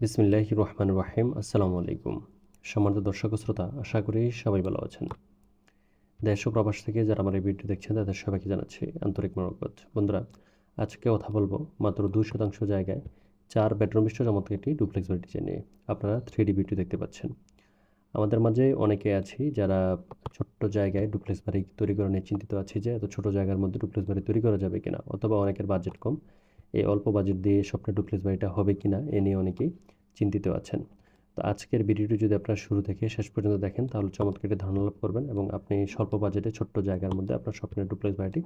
বিসমিল্লাহ রহমান রাহিম। আসসালামু আলাইকুম। সম্মানিত দর্শক শ্রোতা, আশা করি সবাই ভালো আছেন। দেশ ও প্রবাস থেকে যারা আমার এই ভিডিও দেখছেন, তাদের সবাইকে জানাচ্ছি আন্তরিক মরকত বন্ধুরা, আজকে কথা বলব মাত্র দুই শতাংশ জায়গায় চার বেডরুম বিশিষ্ট চমৎকার একটি ডুপ্লেক্স বাড়িটি নিয়ে। আপনারা থ্রি ডি ভিডিও দেখতে পাচ্ছেন। আমাদের মাঝে অনেকে আছি যারা ছোট্ট জায়গায় ডুপ্লেক্স বাড়ি তৈরি করা নিয়ে চিন্তিত আছি যে এত ছোট জায়গার মধ্যে ডুপ্লেক্স বাড়ি তৈরি করা যাবে কিনা, অথবা অনেকের বাজেট কম। এই অল্প বাজেট দিয়ে স্বপ্নের ডুপ্লেক্স বাড়িটা হবে কি না এ নিয়ে অনেকেই চিন্তিত আছেন। তো আজকের ভিডিওটি যদি আপনারা শুরু থেকে শেষ পর্যন্ত দেখেন, তাহলে চমৎকার একটি ধারণা লাভ করবেন এবং আপনি স্বল্প বাজেটে ছোট্ট জায়গার মধ্যে আপনার স্বপ্নের ডুপ্লেক্স বাড়িটি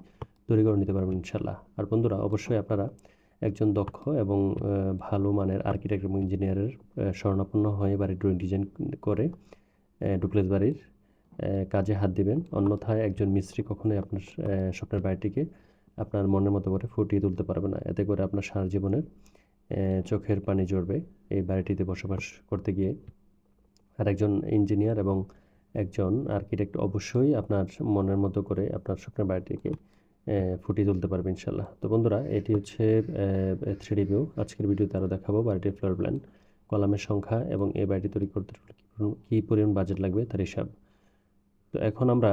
তৈরি করে নিতে পারবেন ইনশাল্লাহ আর বন্ধুরা, অবশ্যই আপনারা একজন দক্ষ এবং ভালো মানের আর্কিটেক্ট এবং ইঞ্জিনিয়ারের স্বর্ণাপন্ন হয়ে বাড়ির ড্রয়িং ডিজাইন করে ডুপ্লেক্স বাড়ির কাজে হাত দিবেন। অন্যথায় একজন মিস্ত্রি কখনোই আপনার স্বপ্নের বাড়িটিকে আপনার মনের মতো করে ফুটিয়ে তুলতে পারবে না। এতে করে আপনার সারা জীবনের চোখের পানি জড়বে এই বাড়িটিতে বসবাস করতে গিয়ে। আর একজন ইঞ্জিনিয়ার এবং একজন আর্কিটেক্ট অবশ্যই আপনার মনের মতো করে আপনার স্বপ্নের বাড়িটিকে ফুটিয়ে তুলতে পারবে ইনশাল্লাহ তো বন্ধুরা, এটি হচ্ছে থ্রি ভিউ আজকের ভিডিওতে আরও দেখাবো বাড়িটির ফ্লোর প্ল্যান কলামের সংখ্যা এবং এই বাড়িটি তৈরি করতে কী পরিমাণ বাজেট লাগবে তার হিসাব। তো এখন আমরা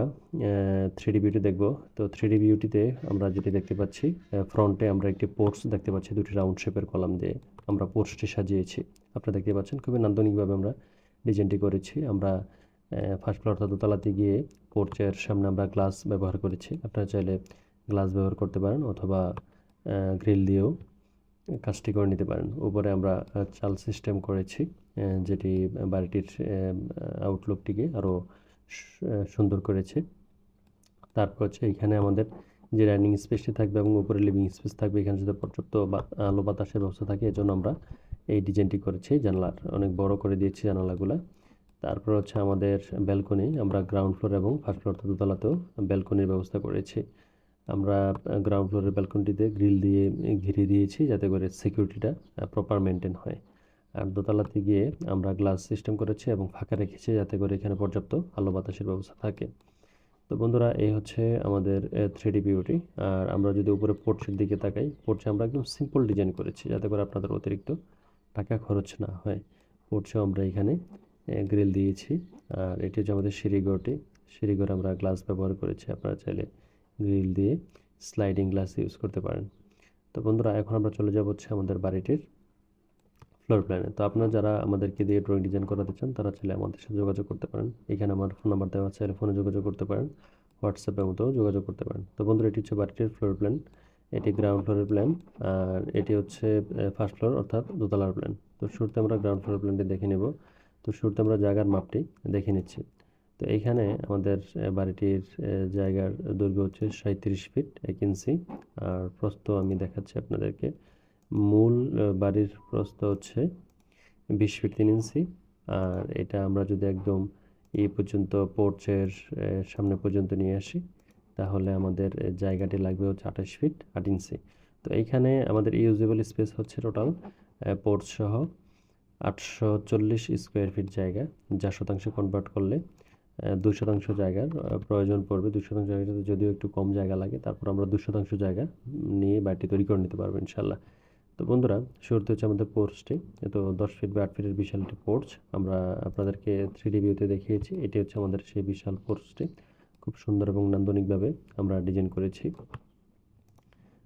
থ্রি ডি ভিউটি দেখব। তো থ্রি ডি ভিউটিতে আমরা যেটি দেখতে পাচ্ছি ফ্রন্টে আমরা একটি পোর্টস দেখতে পাচ্ছি, দুটি রাউন্ড শেপের কলাম দিয়ে আমরা পোর্টসটি সাজিয়েছি। আপনারা দেখতে পাচ্ছেন খুবই নান্দনিকভাবে আমরা ডিজাইনটি করেছি। আমরা ফার্স্ট ফ্লোর অর্থাৎ দোতলাতে গিয়ে পোর্চের সামনে আমরা গ্লাস ব্যবহার করেছি। আপনারা চাইলে গ্লাস ব্যবহার করতে পারেন অথবা গ্রিল দিয়েও কাজটি করে নিতে পারেন। উপরে আমরা চাল সিস্টেম করেছি যেটি বাড়িটির আউটলুকটিকে আরও সুন্দর করেছে। তারপর হচ্ছে এখানে আমাদের যে ডাইনিং স্পেসটি থাকবে এবং উপরে লিভিং স্পেস থাকবে, এখানে যদি পর্যাপ্ত আলো বাতাসের ব্যবস্থা থাকে, এজন্য আমরা এই ডিজাইনটি করেছি। জানলার অনেক বড় করে দিয়েছি জানালাগুলা। তারপর হচ্ছে আমাদের ব্যালকনি আমরা গ্রাউন্ড ফ্লোর এবং ফার্স্ট ফ্লোর দোতলাতেও ব্যালকনির ব্যবস্থা করেছি। আমরা গ্রাউন্ড ফ্লোরের ব্যালকনিটিতে গ্রিল দিয়ে ঘিরে দিয়েছি যাতে করে সিকিউরিটিটা প্রপার মেনটেন হয়। আর দোতলাতে গিয়ে আমরা গ্লাস সিস্টেম করেছি এবং ফাঁকা রেখেছি যাতে করে এখানে পর্যাপ্ত আলো বাতাসের ব্যবস্থা থাকে। তো বন্ধুরা, এই হচ্ছে আমাদের থ্রি ডি বিউটি আর আমরা যদি উপরে পোর্চের দিকে তাকাই পোর্চে আমরা একদম সিম্পল ডিজাইন করেছি যাতে করে আপনাদের অতিরিক্ত টাকা খরচ না হয়। পোর্চেও আমরা এখানে গ্রিল দিয়েছি। আর এটি হচ্ছে আমাদের সিঁড়িঘরটি সিঁড়িঘরে আমরা গ্লাস ব্যবহার করেছি। আপনারা চাইলে গ্রিল দিয়ে স্লাইডিং গ্লাস ইউজ করতে পারেন। তো বন্ধুরা, এখন আমরা চলে যাব হচ্ছে আমাদের বাড়িটির ফ্লোর প্ল্যানে তো আপনারা যারা আমাদেরকে দিয়ে ড্রয়িং ডিজাইন করাতে চান, তারা চাইলে আমাদের সাথে যোগাযোগ করতে পারেন। এখানে আমার ফোন নাম্বার দেওয়া আছে ফোনে যোগাযোগ করতে পারেন। হোয়াটসঅ্যাপের মতো যোগাযোগ করতে পারেন। তো বন্ধুরা, এটি হচ্ছে বাড়িটির ফ্লোর প্ল্যান এটি গ্রাউন্ড ফ্লোরের প্ল্যান আর এটি হচ্ছে ফার্স্ট ফ্লোর অর্থাৎ দোতলার প্ল্যান তো শুরুতে আমরা গ্রাউন্ড ফ্লোর প্ল্যানটি দেখে নেব। তো শুরুতে আমরা জায়গার মাপটি দেখে নিচ্ছি। তো এইখানে আমাদের বাড়িটির জায়গার দৈর্ঘ্য হচ্ছে সাঁত্রিশ ফিট এক ইঞ্চি। আর প্রস্থ আমি দেখাচ্ছি আপনাদেরকে। মূল বাড়ির প্রস্থ হচ্ছে বিশ ফিট তিন ইঞ্চি। আর এটা আমরা যদি একদম এই পর্যন্ত পোর্চের সামনে পর্যন্ত নিয়ে আসি, তাহলে আমাদের জায়গাটি লাগবে হচ্ছে আঠাশ ফিট আট ইঞ্চি। তো এইখানে আমাদের ইউজেবল স্পেস হচ্ছে টোটাল পোর্চ সহ আটশো চল্লিশ স্কোয়ার ফিট জায়গা, যা শতাংশে কনভার্ট করলে দুই শতাংশ জায়গার প্রয়োজন পড়বে। দুই শতাংশ জায়গাতে যদিও একটু কম জায়গা লাগে, তারপর আমরা দুই শতাংশ জায়গা নিয়ে বাড়িটি তৈরি করে নিতে পারব ইনশাল্লাহ। তো বন্ধুরা, শুরুতে হচ্ছে আমাদের পোর্চটি তো দশ ফিট বা আট ফিটের বিশাল একটি পোর্চ আমরা আপনাদেরকে থ্রি ডি ভিউতে দেখিয়েছি। এটি হচ্ছে আমাদের সেই বিশাল পোর্চটি খুব সুন্দর এবং নান্দনিকভাবে আমরা ডিজাইন করেছি।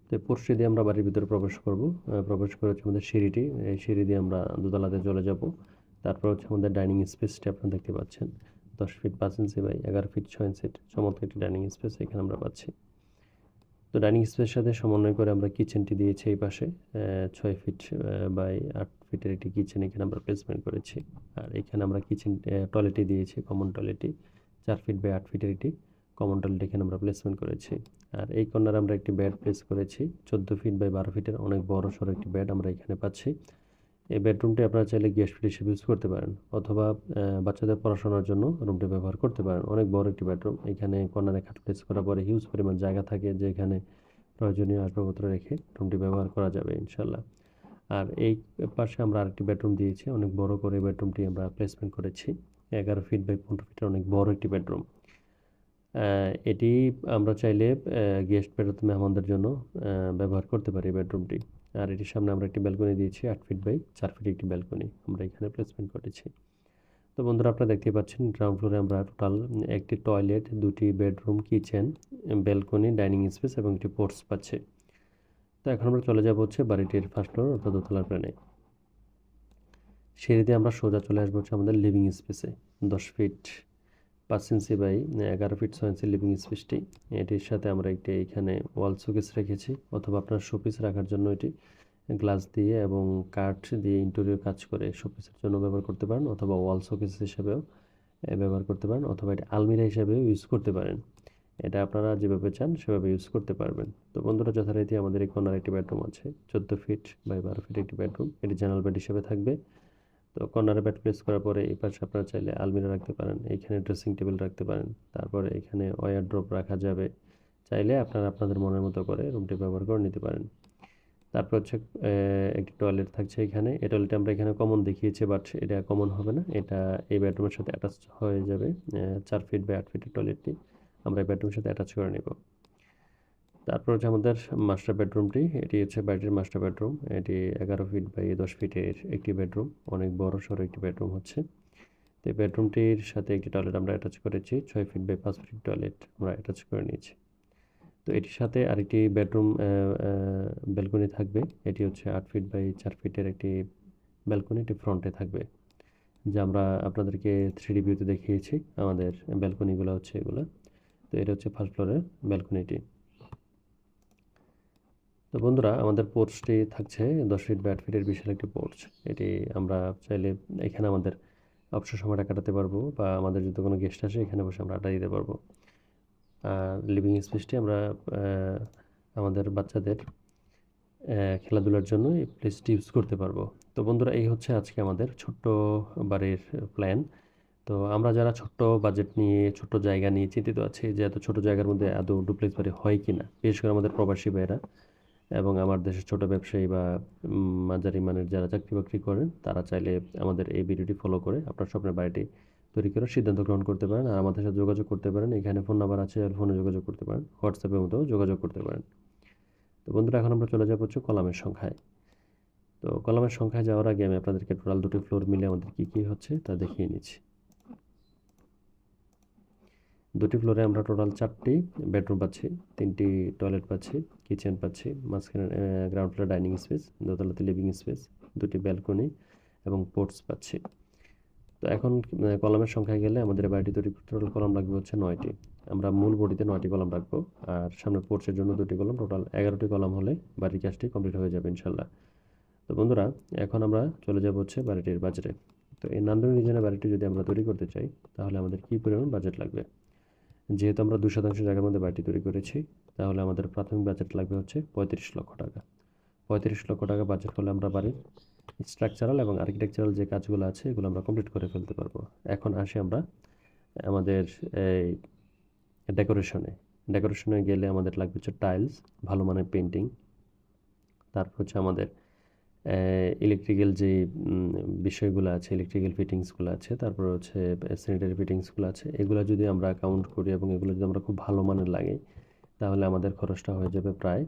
তো পোর্চটি দিয়ে আমরা বাড়ির ভিতরে প্রবেশ করব। প্রবেশ করে হচ্ছে আমাদের সিঁড়িটি। এই সিঁড়ি দিয়ে আমরা দোতলাতে চলে যাব। তারপর হচ্ছে আমাদের ডাইনিং স্পেসটি আপনারা দেখতে পাচ্ছেন। দশ ফিট পাঁচ ইঞ্চি বাই এগারো ফিট ছয় ইঞ্চি চমৎকার একটি ডাইনিং স্পেস এখানে আমরা পাচ্ছি। তো ডাইনিং স্পেসের সাথে সমন্বয় করে আমরা কিচেনটি দিয়েছি এই পাশে ছয় ফিট বাই আট ফিটের একটি কিচেন এখানে আমরা প্লেসমেন্ট করেছি। আর এখানে আমরা কিচেন টয়লেটটি দিয়েছি কমন টয়লেটটি চার ফিট বাই আট ফিটের একটি কমন টয়লেট এখানে আমরা প্লেসমেন্ট করেছি। আর এই কর্নারে আমরা একটি বেড প্লেস করেছি, চোদ্দ ফিট বাই বারো ফিটের অনেক বড় সড়ো একটি বেড আমরা এখানে পাচ্ছি। এই বেডরুমটি আপনারা চাইলে গেস্ট ফিট হিসেবে ইউজ করতে পারেন অথবা বাচ্চাদের পড়াশোনার জন্য রুমটি ব্যবহার করতে পারেন। অনেক বড় একটি বেডরুম। এখানে কর্নারে খাট প্লেস করার পরে হিউজ পরিমাণ জায়গা থাকে যেখানে প্রয়োজনীয় আসবাবপত্র রেখে রুমটি ব্যবহার করা যাবে ইনশাল্লাহ আর এই পাশে আমরা আরেকটি বেডরুম দিয়েছি। অনেক বড় করে বেডরুমটি আমরা প্লেসমেন্ট করেছি। এগারো ফিট বাই পনেরো ফিটের অনেক বড় একটি বেডরুম। এটি আমরা চাইলে গেস্ট বেডরুম মেহমানদের জন্য ব্যবহার করতে পারি বেডরুমটি। আর এটির সামনে আমরা একটি ব্যালকনি দিয়েছি, আট ফিট বাই চার ফিট একটি ব্যালকনি আমরা এখানে প্লেসমেন্ট করেছি। তো বন্ধুরা, আপনারা দেখতেই পাচ্ছেন গ্রাউন্ড ফ্লোরে আমরা টোটাল একটি টয়লেট দুটি bedroom kitchen balcony dining space এবং একটি পোর্টস পাচ্ছি। তো এখন আমরা চলে যাব হচ্ছে বাড়িটির ফার্স্ট ফ্লোর অর্থাৎ দোতলার প্ল্যানে সিঁড়িতে আমরা সোজা চলে আসব হচ্ছে আমাদের লিভিং স্পেসে দশ ফিট পাঁচ ইঞ্চি বাই এগারো ফিট ছয় ইঞ্চি লিভিং স্পেসটি এটির সাথে আমরা একটি এখানে ওয়াল শোকেস রেখেছি, অথবা আপনার শোপিস রাখার জন্য এটি গ্লাস দিয়ে এবং কাঠ দিয়ে ইন্টেরিয়র কাজ করে শোপিসের জন্য ব্যবহার করতে পারেন, অথবা ওয়াল শোকেস হিসেবেও ব্যবহার করতে পারেন, অথবা এটি আলমিরা হিসেবেও ইউজ করতে পারেন। এটা আপনারা যেভাবে চান সেভাবে ইউজ করতে পারবেন। তো বন্ধুরা, যথারীতি আমাদের এই কর্নার একটি বেডরুম আছে, চোদ্দ ফিট বাই বারো ফিট একটি বেডরুম এটি জেনারেল বেড হিসেবে থাকবে। তো কর্নারে ব্যাট প্লেস করার পরে এই পাশে আপনারা চাইলে আলমিরা রাখতে পারেন, এইখানে ড্রেসিং টেবিল রাখতে পারেন, তারপরে এখানে ওয়ার ড্রপ রাখা যাবে, চাইলে আপনারা আপনাদের মনের মতো করে রুমটি ব্যবহার করে নিতে পারেন। তারপর হচ্ছে একটি টয়লেট থাকছে এখানে, এই টয়লেটটা আমরা এখানে কমন দেখিয়েছি বাট এটা কমন হবে না, এটা এই বেডরুমের সাথে অ্যাটাচ হয়ে যাবে চার ফিট বাই আট ফিটের টয়লেটটি আমরা এই বেডরুমের সাথে অ্যাটাচ করে নেব। তারপর হচ্ছে আমাদের মাস্টার বেডরুমটি এটি হচ্ছে বাড়িটির মাস্টার বেডরুম এটি এগারো ফিট বাই দশ ফিটের একটি বেডরুম অনেক বড় সড়ো একটি বেডরুম হচ্ছে। তো এই বেডরুমটির সাথে একটি টয়লেট আমরা অ্যাটাচ করেছি, ছয় ফিট বাই পাঁচ ফিট টয়লেট আমরা অ্যাটাচ করে নিয়েছি। তো এটির সাথে আরেকটি বেডরুম ব্যালকনি থাকবে, এটি হচ্ছে আট ফিট বাই চার ফিটের একটি ব্যালকনি এটি ফ্রন্টে থাকবে। যা আমরা আপনাদেরকে থ্রি ভিউতে দেখিয়েছি, আমাদের ব্যালকনিগুলো হচ্ছে এগুলো। তো এটা হচ্ছে ফার্স্ট ফ্লোরের ব্যালকনিটি তো বন্ধুরা, আমাদের পোর্চটি থাকছে দশ ফিট বাই আট ফিটের বিশাল একটি পোর্চ এটি আমরা চাইলে এখানে আমাদের অবসর সময়টা কাটাতে পারব বা আমাদের যদি কোনো গেস্ট আসে, এখানে বসে আমরা আড্ডা দিতে পারব। আর লিভিং স্পেসটি আমরা আমাদের বাচ্চাদের খেলাধুলার জন্য এই প্লেসটি ইউজ করতে পারব। তো বন্ধুরা, এই হচ্ছে আজকে আমাদের ছোট্ট বাড়ির প্ল্যান তো আমরা যারা ছোট্ট বাজেট নিয়ে, ছোট্ট জায়গা নিয়ে চিন্তিত আছি যে এত ছোট জায়গার মধ্যে আদৌ ডুপ্লেক্স বাড়ি হয় কি না বিশেষ করে আমাদের প্রবাসী ভাইয়েরা এবং আমার দেশের ছোট ব্যবসায়ী বা মাঝারি মানের যারা চাকরি বাকরি করেন, তারা চাইলে আমাদের এই ভিডিওটি ফলো করে আপনার স্বপ্নের বাড়িটি তৈরি করার সিদ্ধান্ত গ্রহণ করতে পারেন। আর আমাদের সাথে যোগাযোগ করতে পারেন। এখানে ফোন নাম্বার আছে, আর ফোনে যোগাযোগ করতে পারেন। হোয়াটসঅ্যাপের মতো যোগাযোগ করতে পারেন। তো বন্ধুরা, এখন আমরা চলে যাব হচ্ছে কলামের সংখ্যায়। তো কলামের সংখ্যায় যাওয়ার আগে আমি আপনাদেরকে টোটাল দুটি ফ্লোর মিলে আমাদের কী কী হচ্ছে তা দেখিয়ে নিচ্ছি। দুটি ফ্লোরে আমরা টোটাল চারটি বেডরুম পাচ্ছি, তিনটি টয়লেট পাচ্ছি, কিচেন পাচ্ছি, মাঝখানে গ্রাউন্ড ফ্লোরে ডাইনিং স্পেস, দোতলাতে লিভিং স্পেস, দুটি ব্যালকনি এবং পোর্টস পাচ্ছি। তো এখন কলামের সংখ্যায় গেলে আমাদের বাড়িটি তৈরি টোটাল কলাম লাগবে হচ্ছে নয়টি। আমরা মূল বডিতে নয়টি কলাম রাখব আর সামনে পোর্টসের জন্য দুটি কলাম, টোটাল এগারোটি কলাম হলে বাড়ির কাজটি কমপ্লিট হয়ে যাবে ইনশাল্লাহ তো বন্ধুরা, এখন আমরা চলে যাব হচ্ছে বাড়িটির বাজারে। তো এই নান্দনিক ডিজাইনের বাড়িটি যদি আমরা তৈরি করতে চাই, তাহলে আমাদের কী পরিমাণ বাজেট লাগবে? যেহেতু আমরা দু শতাংশ জায়গার মধ্যে বাড়িটি তৈরি করেছি, তাহলে আমাদের প্রাথমিক বাজেট লাগবে হচ্ছে পঁয়ত্রিশ লক্ষ টাকা। পঁয়ত্রিশ লক্ষ টাকা বাজেট হলে আমরা বাড়ির স্ট্রাকচারাল এবং আর্কিটেকচারাল যে কাজগুলো আছে, এগুলো আমরা কমপ্লিট করে ফেলতে পারব। এখন আসি আমরা আমাদের এই ডেকোরেশনে ডেকোরেশনে গেলে আমাদের লাগবে হচ্ছে টাইলস ভালো মানের পেন্টিং তারপর হচ্ছে আমাদের ইলেকট্রিক্যাল যে বিষয়গুলো আছে ইলেকট্রিক্যাল ফিটিংসগুলো আছে, তারপর হচ্ছে স্যানিটারি ফিটিংসগুলো আছে, এগুলো যদি আমরা কাউন্ট করি এবং এগুলো যদি আমরা খুব ভালো মানের লাগাই তাহলে আমাদের খরচটা হয়ে যাবে প্রায়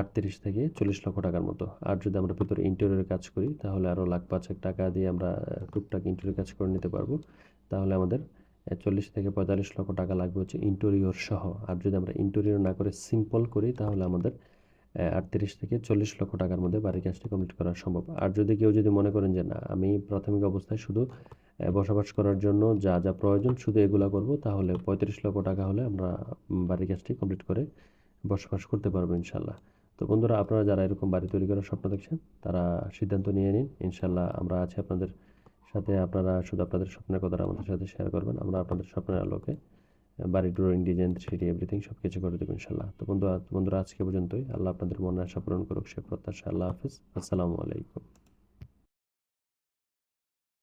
আটত্রিশ থেকে চল্লিশ লক্ষ টাকার মতো। আর যদি আমরা ভিতরে ইন্টেরিয়রের কাজ করি, তাহলে আরও লাখ পাঁচেক টাকা দিয়ে আমরা টুকটাক ইন্টেরিয়র কাজ করে নিতে পারব। তাহলে আমাদের চল্লিশ থেকে পঁয়তাল্লিশ লক্ষ টাকা লাগবে হচ্ছে ইন্টেরিয়র সহ। আর যদি আমরা ইন্টেরিয়র না করে সিম্পল করি, তাহলে আমাদের আটত্রিশ থেকে চল্লিশ লক্ষ টাকার মধ্যে বাড়ির কাজটি কমপ্লিট করা সম্ভব। আর যদি কেউ যদি মনে করেন যে না, আমি প্রাথমিক অবস্থায় শুধু বসবাস করার জন্য যা যা প্রয়োজন শুধু এগুলা করব, তাহলে পঁয়ত্রিশ লক্ষ টাকা হলে আমরা বাড়ির কাজটি কমপ্লিট করে বসবাস করতে পারব ইনশাল্লাহ। তো বন্ধুরা, আপনারা যারা এরকম বাড়ি তৈরি করার স্বপ্ন দেখছেন, তারা সিদ্ধান্ত নিয়ে নিন। ইনশাল্লাহ আমরা আছি আপনাদের সাথে। আপনারা শুধু আপনাদের স্বপ্নের কথাটা আমাদের সাথে শেয়ার করবেন। আমরা আপনাদের স্বপ্নের আলোকে বাড়ির ড্রয়িং ডিজাইন থ্রি এভরিথিং সব কিছু করে দেবেন ইনশাল্লাহ তো বন্ধু বন্ধুরা, আজকে পর্যন্তই। আল্লাহ আপনাদের মনে আশা পূরণ করুক, সে প্রত্যাশা আল্লাহ হাফিজ। আসসালামু আলাইকুম।